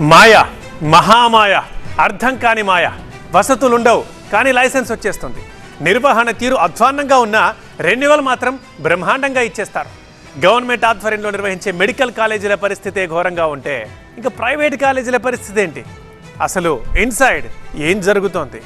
మాయ మహామాయ అర్థం కాని మాయ వసతులుండవు కానీ లైసెన్స్ వచ్చేస్తుంది. నిర్వహణ తీరు అధ్వాన్నంగా ఉన్న రెన్యువల్ మాత్రం బ్రహ్మాండంగా ఇచ్చేస్తారు. గవర్నమెంట్ ఆధ్వర్యంలో నిర్వహించే మెడికల్ కాలేజీల పరిస్థితే ఘోరంగా ఉంటే ఇంకా ప్రైవేట్ కాలేజీల పరిస్థితి ఏంటి? అసలు ఇన్సైడ్ ఏం జరుగుతోంది?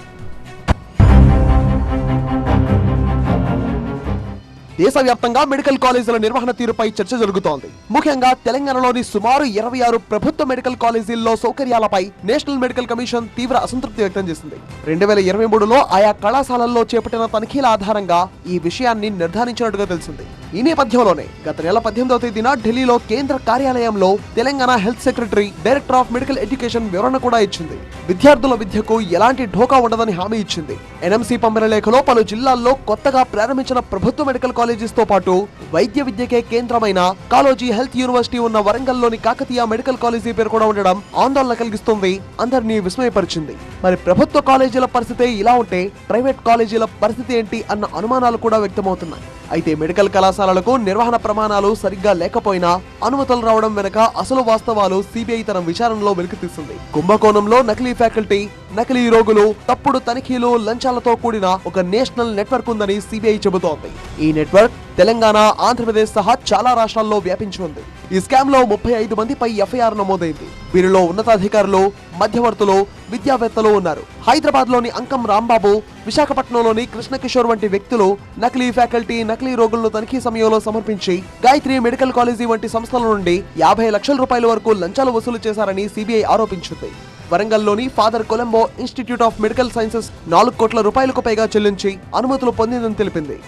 దేశవ్యాప్తంగా మెడికల్ కాలేజీల నిర్వహణ తీరుపై చర్చ జరుగుతోంది. ముఖ్యంగా తెలంగాణలోని సుమారు ఇరవై ఆరు ప్రభుత్వ మెడికల్ కాలేజీల్లో సౌకర్యాలపై నేషనల్ మెడికల్ కమిషన్ తీవ్ర అసంతృప్తి వ్యక్తం చేసింది. రెండు వేల ఇరవై మూడులో ఆయా కళాశాలల్లో చేపట్టిన తనిఖీల ఆధారంగా ఈ విషయాన్ని నిర్ధారించినట్టుగా తెలిసింది. ఈ నేపథ్యంలోనే గత నెల పద్దెనిమిదవ తేదీన ఢిల్లీలో కేంద్ర కార్యాలయంలో Telangana health secretary director of medical education వివరణ కూడా ఇచ్చింది. విద్యార్థుల విద్యకు ఎలాంటి ఢోకా ఉండదని హామీ ఇచ్చింది. ఎన్ఎంసీ పంపిన లేఖలో పలు జిల్లాల్లో కొత్తగా ప్రారంభించిన ప్రభుత్వ మెడికల్ కాలేజ్ తో పాటు వైద్య విద్యకే కేంద్రమైన కాలోజీ హెల్త్ యూనివర్సిటీ ఉన్న వరంగల్లోని కాకతీయ మెడికల్ కాలేజీ పేరు కూడా ఉండడం ఆందోళన కలిగిస్తుంది. అందరినీ విస్మయపరిచింది. మరి ప్రభుత్వ కాలేజీల పరిస్థితి ఇలా ఉంటే ప్రైవేట్ కాలేజీల పరిస్థితి ఏంటి అన్న అనుమానాలు కూడా వ్యక్తమవుతున్నాయి. అయితే మెడికల్ కళాశాలలకు నిర్వహణ ప్రమాణాలు సరిగ్గా లేకపోయినా అనుమతులు రావడం వెనుక అసలు వాస్తవాలు సిబిఐ తన విచారణలో వెలికితీస్తుంది. కుంభకోణంలో నకిలీ ఫ్యాకల్టీ నకిలీ రోగులు తప్పుడు తనిఖీలు లంచాలతో కూడిన ఒక నేషనల్ నెట్వర్క్ ఉందని సిబిఐ చెబుతోంది. ఈ నెట్వర్క్ తెలంగాణ ఆంధ్రప్రదేశ్ సహా చాలా రాష్ట్రాల్లో వ్యాపించి ఉంది. ఈ స్కామ్లో ముప్పై ఐదు మందిపై ఎఫ్ఐఆర్ నమోదైంది. వీరిలో ఉన్నతాధికారులు మధ్యవర్తులు విద్యావేత్తలు ఉన్నారు. హైదరాబాద్లోని అంకం రాంబాబు విశాఖపట్నంలోని కృష్ణకిషోర్ వంటి వ్యక్తులు నకిలీ ఫ్యాకల్టీ నకిలీ రోగులను తనిఖీ సమయంలో సమర్పించి గాయత్రి మెడికల్ కాలేజీ వంటి సంస్థల నుండి యాభై లక్షల రూపాయల వరకు లంచాలు వసూలు చేశారని సిబిఐ ఆరోపించింది. వరంగల్లోని father Colombo institute of medical sciences నాలుగు కోట్ల రూపాయలకు పైగా చెల్లించి అనుమతులు పొందిందని తెలిపింది.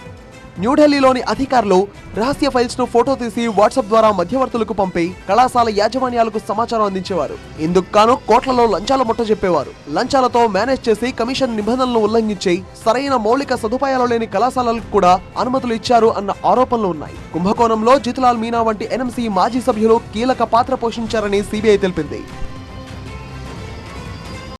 న్యూఢిల్లీలోని అధికారులు రహస్య ఫైల్స్ను ఫోటో తీసి వాట్సాప్ ద్వారా మధ్యవర్తులకు పంపి కళాశాల యాజమాన్యాలకు సమాచారం అందించేవారు. ఇందుకు గాను కోట్లలో లంచాల ముట్ట చెప్పేవారు. లంచాలతో మేనేజ్ చేసి కమిషన్ నిబంధనలను ఉల్లంఘించి సరైన మౌలిక సదుపాయాలు లేని కళాశాలలకు కూడా అనుమతులు ఇచ్చారు అన్న ఆరోపణలు ఉన్నాయి. కుంభకోణంలో జితులాల్ మీనా వంటి ఎన్ఎంసీ మాజీ సభ్యులు కీలక పాత్ర పోషించారని సిబిఐ తెలిపింది.